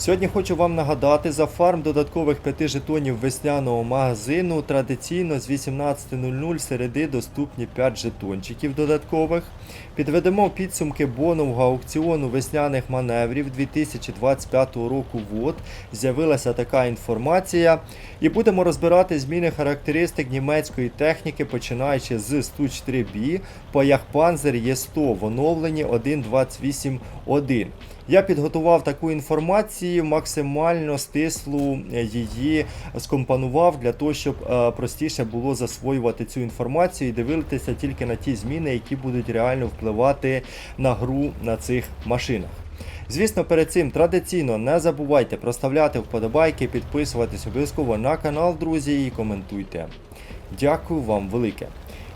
Сьогодні хочу вам нагадати за фарм додаткових 5 жетонів весняного магазину. Традиційно з 18.00 середи доступні 5 жетончиків додаткових. Підведемо підсумки бонового аукціону весняних маневрів 2025 року. Вот з'явилася така інформація. І будемо розбирати зміни характеристик німецької техніки, починаючи з Стуч 3B по Яхпанзер Є100 в оновленні 1.28.1. Я підготував таку інформацію, максимально стислу її скомпонував для того, щоб е, простіше було засвоювати цю інформацію і дивитися тільки на ті зміни, які будуть реально впливати на гру на цих машинах. Звісно, перед цим традиційно не забувайте проставляти вподобайки, підписуватись обов'язково на канал, друзі, і коментуйте. Дякую вам велике.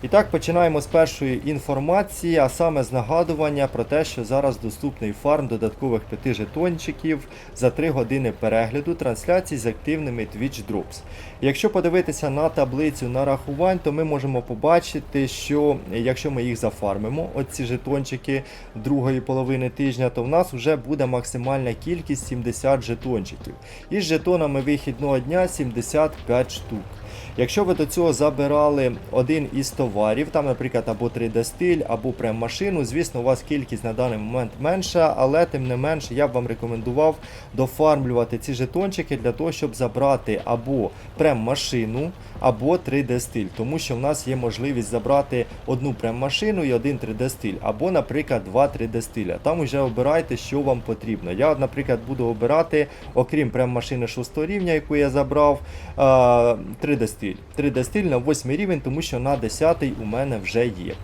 І так, починаємо з першої інформації, а саме з нагадування про те, що зараз доступний фарм додаткових 5 жетончиків за 3 години перегляду трансляцій з активними Twitch Drops. Якщо подивитися на таблицю нарахувань, то ми можемо побачити, що якщо ми їх зафармимо, оці жетончики другої половини тижня, то в нас вже буде максимальна кількість 70 жетончиків. Із жетонами вихідного дня 75 штук. Якщо ви до цього забирали один із товарів, там, наприклад, або 3D-стиль, або прем-машину, звісно, у вас кількість на даний момент менша, але тим не менше я б вам рекомендував дофармлювати ці жетончики для того, щоб забрати або прем-машину, або 3D-стиль, тому що в нас є можливість забрати одну прем-машину і один 3D-стиль, або, наприклад, два 3D-стиля. Там вже обирайте, що вам потрібно. Я, наприклад, буду обирати, окрім прем-машини 6 рівня, яку я забрав, 3D-стиль. 3D-стиль на 8 рівень, тому що на 10 у мене вже є.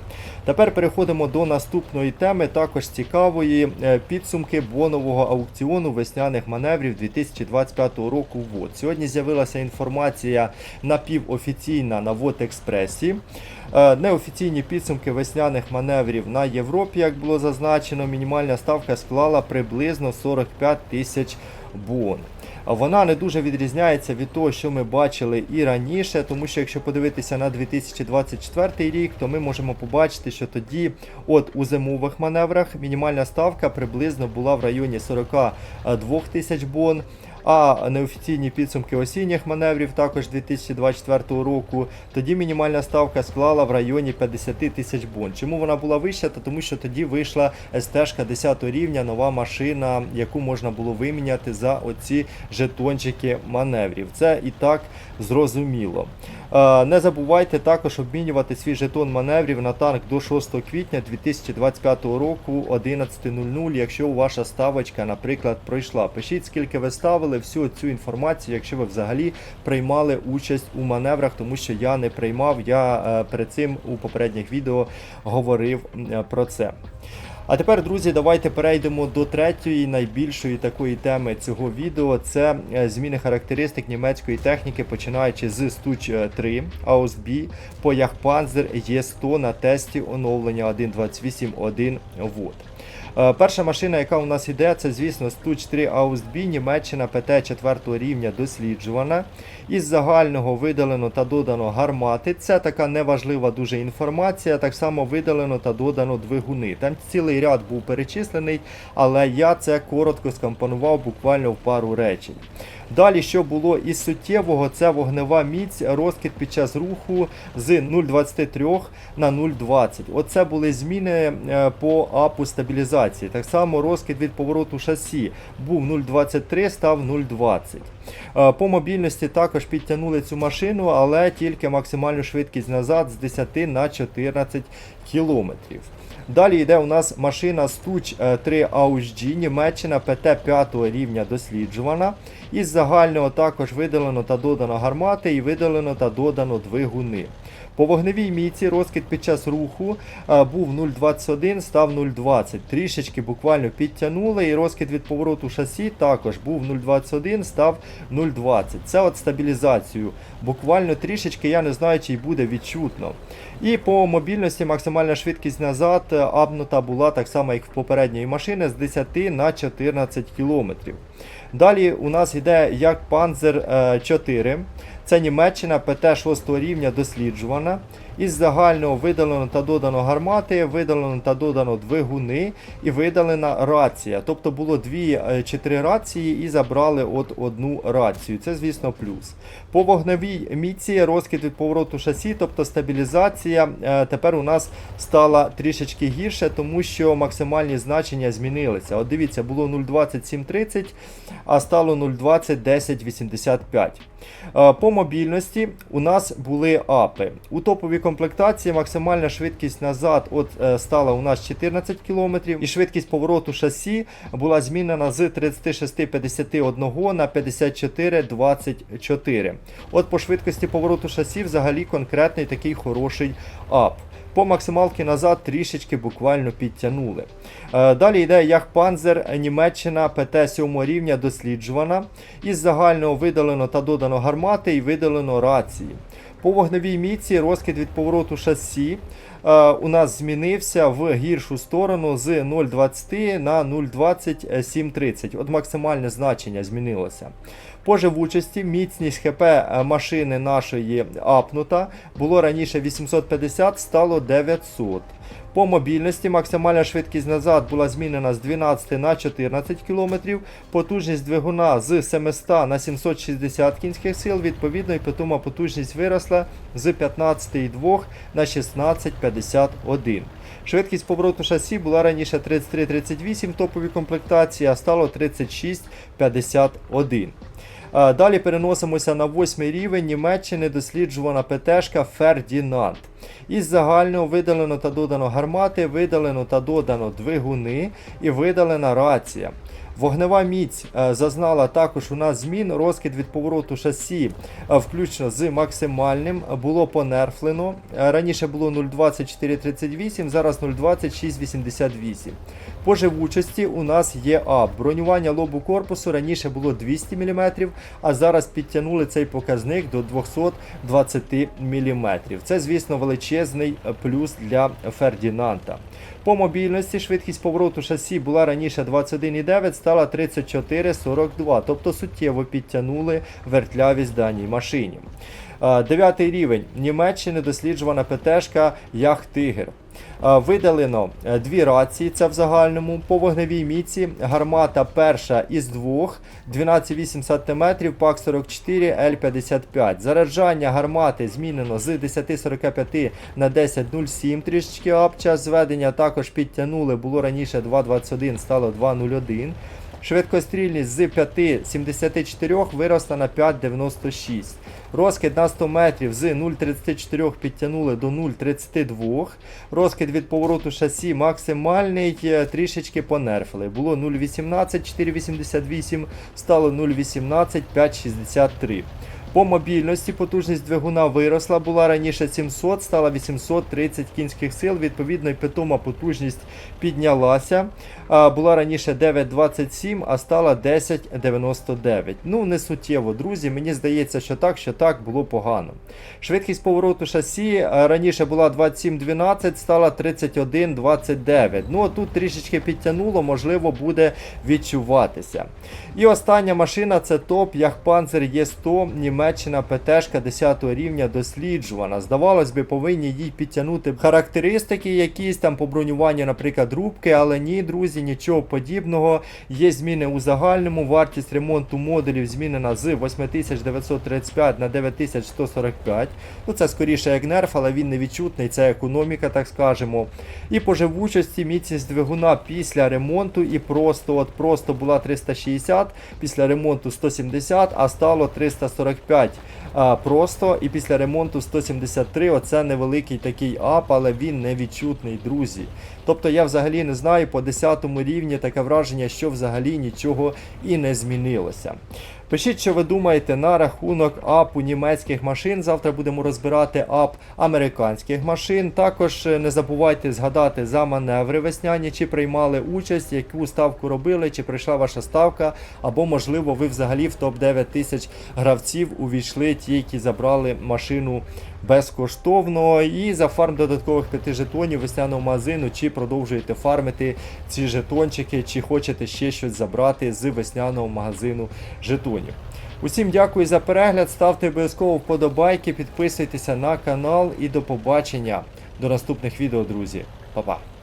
Тепер переходимо до наступної теми, також цікавої е, підсумки бонового аукціону весняних маневрів 2025 року. ВОД. Сьогодні з'явилася інформація напівофіційна на ВОД Експресі. Е, Неофіційні підсумки весняних маневрів на Європі, як було зазначено, мінімальна ставка склала приблизно 45 тисяч бон. Вона не дуже відрізняється від того, що ми бачили і раніше, тому що якщо подивитися на 2024 рік, то ми можемо побачити, що тоді, от у зимових маневрах, мінімальна ставка приблизно була в районі 42 тисяч бон. А неофіційні підсумки осінніх маневрів також 2024 року. Тоді мінімальна ставка склала в районі 50 тисяч бон. Чому вона була вища? Та тому що тоді вийшла СТ 10 рівня, нова машина, яку можна було виміняти за оці жетончики маневрів. Це і так зрозуміло. Е, Не забувайте також обмінювати свій жетон маневрів на танк до 6 квітня 2025 року 11.00, якщо ваша ставочка, наприклад, пройшла. Пишіть, скільки ви ставили всю цю інформацію, якщо ви взагалі приймали участь у маневрах, тому що я не приймав. Я е, перед цим у попередніх відео говорив е, про це. А тепер, друзі, давайте перейдемо до третьої найбільшої такої теми цього відео. Це е, зміни характеристик німецької техніки, починаючи з Стуч 3 AUSB по Яхпанзер Є100 на тесті оновлення 1.28.1 Вот. Е, Перша машина, яка у нас йде, це, звісно, Стуч 3 Аустбі, Німеччина ПТ 4 рівня досліджувана. Із загального видалено та додано гармати. Це така неважлива дуже інформація. Так само видалено та додано двигуни. Там цілий ряд був перечислений, але я це коротко скомпонував буквально в пару речень. Далі, що було із суттєвого, це вогнева міць, розкид під час руху з 0,23 на 0,20. Оце були зміни е, по апу стабілізації. Так само розкид від повороту шасі був 0,23, став 0,20. Е, По мобільності також підтягнули цю машину, але тільки максимальну швидкість назад з 10 на 14 кілометрів. Далі йде у нас машина Стуч 3 AUG, Німеччина ПТ 5 рівня досліджувана. Із загального також видалено та додано гармати і видалено та додано двигуни. По вогневій міці розкид під час руху був 0,21, став 0,20. Трішечки буквально підтягнули, і розкид від повороту шасі також був 0,21, став 0,20. Це от стабілізацію. Буквально трішечки, я не знаю, чи й буде відчутно. І по мобільності максимальна швидкість назад абнута була так само, як в попередньої машини, з 10 на 14 км. Далі у нас йде як Panzer е, 4. Це Німеччина ПТ 6 рівня досліджувана. Із загального видалено та додано гармати, видалено та додано двигуни і видалена рація. Тобто було дві е, чи три рації і забрали от одну рацію. Це, звісно, плюс. По вогневій міці розкид від повороту шасі, тобто стабілізація, е, тепер у нас стала трішечки гірше, тому що максимальні значення змінилися. От дивіться, було 0,2730, а стало 0,201085. Е, По мобільності у нас були апи. У топовій комплектації максимальна швидкість назад от, е, стала у нас 14 км, і швидкість повороту шасі була змінена з 36,51 на 54,24. От по швидкості повороту шасі взагалі конкретний такий хороший ап. По максималки назад трішечки буквально підтягнули. Е, Далі йде Яхпанзер Німеччина ПТ 7 рівня досліджувана. Із загального видалено та додано гармати і видалено рації. По вогневій міці розкид від повороту шасі у нас змінився в гіршу сторону з 0,20 на 0,2730. От максимальне значення змінилося. По живучості міцність ХП е, машини нашої апнута було раніше 850, стало 900. По мобільності максимальна швидкість назад була змінена з 12 на 14 км, потужність двигуна з 700 на 760 кінських сил, відповідно, і питома потужність виросла з 15,2 на 16,51. Швидкість повороту шасі була раніше 33-38 в топовій комплектації, а стало 36,51. А, Далі переносимося на восьмий рівень Німеччини досліджувана ПТшка Фердінанд. Із загального видалено та додано гармати, видалено та додано двигуни і видалена рація. Вогнева міць е, зазнала також у нас змін. Розкид від повороту шасі, е, включно з максимальним, було понерфлено. Е, Раніше було 0,2438, зараз 0,2688. По живучості у нас є ап. Бронювання лобу корпусу раніше було 200 мм, а зараз підтягнули цей показник до 220 мм. Це, звісно, величезний е, плюс для Фердінанта. По мобільності швидкість повороту шасі була раніше 21,9, стала 34,42, тобто суттєво підтягнули вертлявість даній машині. Е, Дев'ятий рівень Німеччини досліджувана ПТшка Яхтигер. Е, Видалено е, дві рації, це в загальному. По вогневій міці гармата перша із двох, 12,8 см, пак 44 Л55. Заряджання гармати змінено з 10,45 на 10,07 трішечки ап. Час зведення також підтягнули, було раніше 2,21, стало 2,01. Швидкострільність з 5,74 виросла на 5,96. Розкид на 100 метрів з 0,34 підтягнули до 0,32. Розкид від повороту шасі максимальний, е, трішечки понерфили. Було 0,18, 4,88, стало 0,18, 5,63. По мобільності потужність двигуна виросла, була раніше 700, стала 830 кінських сил. Відповідно, і питома потужність піднялася. Була раніше 9,27, а стала 10,99. Ну, не суттєво, друзі. Мені здається, що так, що так було погано. Швидкість повороту шасі раніше була 27,12, стала 31,29. Ну, тут трішечки підтягнуло, можливо, буде відчуватися. І остання машина це топ Яхпанцер Є100, Німеччина ПТшка 10 рівня досліджувана. Здавалось би, повинні їй підтягнути характеристики якісь там по бронюванню, наприклад, рубки, але ні, друзі, нічого подібного. Є зміни у загальному. Вартість ремонту модулів змінена з 8935 на 9145. Ну це скоріше як нерф, але він не відчутний, це економіка, так скажемо. І по живучості міцність двигуна після ремонту і просто от просто була 360, після ремонту 170, а стало 345 а, просто. І після ремонту 173. Оце невеликий такий ап, але він не відчутний, друзі. Тобто я взагалі не знаю по 10 рівні таке враження, що взагалі нічого і не змінилося. Пишіть, що ви думаєте на рахунок апу німецьких машин. Завтра будемо розбирати ап американських машин. Також е, не забувайте згадати за маневри весняні, чи приймали участь, яку ставку робили, чи прийшла ваша ставка, або, можливо, ви взагалі в топ-9 тисяч гравців увійшли ті, які забрали машину безкоштовно. І за фарм додаткових 5 жетонів весняного магазину, чи продовжуєте фармити ці жетончики, чи хочете ще щось забрати з весняного магазину жетонів. Усім дякую за перегляд, ставте обов'язково вподобайки, підписуйтеся на канал і до побачення до наступних відео, друзі. Па-па!